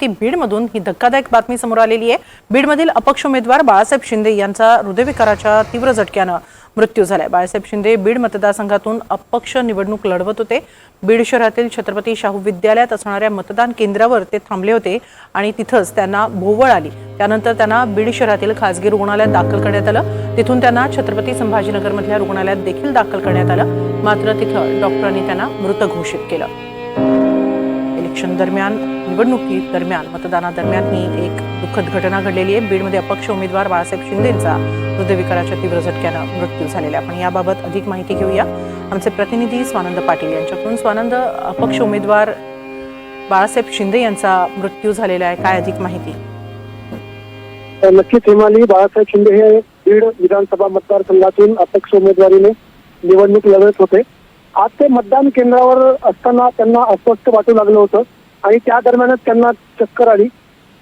ती बीडमधून ही धक्कादायक बातमी समोर आलेली आहे. बीडमधील अपक्ष उमेदवार बाळासाहेब शिंदे यांचा हृदयविकाराच्या तीव्र झटक्यानं मृत्यू झालाय. बाळासाहेब शिंदे बीड मतदारसंघातून अपक्ष निवडणूक लढवत होते. बीड शहरातील छत्रपती शाहू विद्यालयात असणाऱ्या मतदान केंद्रावर ते थांबले होते आणि तिथंच त्यांना भोवळ आली. त्यानंतर त्यांना बीड शहरातील खासगी रुग्णालयात दाखल करण्यात आलं. तिथून त्यांना छत्रपती संभाजीनगरमधल्या रुग्णालयात देखील दाखल करण्यात आलं. मात्र तिथं डॉक्टरांनी त्यांना मृत घोषित केलं. इलेक्शन दरम्यान निवडणुकी दरम्यान मतदानादरम्यान ही एक दुःखद घटना घडलेली आहे. बीडमध्ये अपक्ष उमेदवार बाळासाहेब शिंदेचा हृदयविकाराच्या तीव्र झटक्यानं मृत्यू झालेला आहे. आपण याबाबत अधिक माहिती घेऊया. आमचे प्रतिनिधी स्वानंद पाटील यांच्याकडून. स्वानंद अपक्ष उमेदवार बाळासाहेब शिंदे यांचा मृत्यू झालेला आहे. काय अधिक माहिती? नक्कीच हिमाली बाळासाहेब शिंदे हे बीड विधानसभा मतदारसंघातून अपक्ष उमेदवारीने निवडणूक लढत होते. आज ते मतदान केंद्रावर असताना त्यांना अस्वस्थ वाटू लागलं होतं आणि त्या दरम्यानच त्यांना चक्कर आली.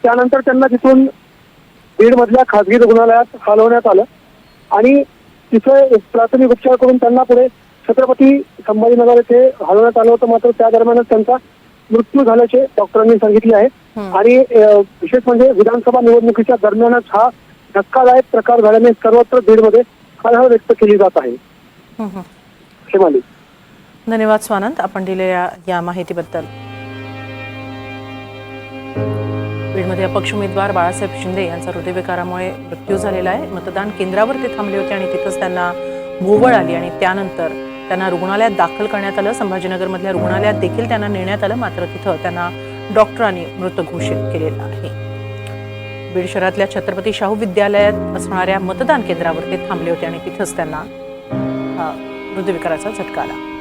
त्यानंतर त्यांना तिथून बीड मधल्या खासगी रुग्णालयात हलवण्यात आलं. आणि तिथे प्राथमिक उपचार करून त्यांना पुढे छत्रपती संभाजीनगर येथे हलवण्यात आलं होतं. मात्र त्या दरम्यानच त्यांचा मृत्यू झाल्याचे डॉक्टरांनी सांगितले आहे. आणि विशेष म्हणजे विधानसभा निवडणुकीच्या दरम्यानच हा धक्कादायक प्रकार झाल्याने सर्वत्र बीडमध्ये हळहळ व्यक्त केली जात आहे. धन्यवाद स्वानंद आपण दिलेल्या या माहितीबद्दल. बीडमध्ये अपक्ष उमेदवार बाळासाहेब शिंदे यांचा हृदयविकारामुळे मृत्यू झालेला आहे. मतदान केंद्रावर ते थांबले होते आणि तिथंच त्यांना भोवळ आली आणि त्यानंतर त्यांना रुग्णालयात दाखल करण्यात आलं. संभाजीनगरमधल्या रुग्णालयात देखील त्यांना नेण्यात आलं. मात्र तिथं त्यांना डॉक्टरांनी मृत घोषित केलेलं आहे. बीड शहरातल्या छत्रपती शाहू विद्यालयात असणाऱ्या मतदान केंद्रावर ते थांबले होते आणि तिथंच त्यांना हृदयविकाराचा झटका आला.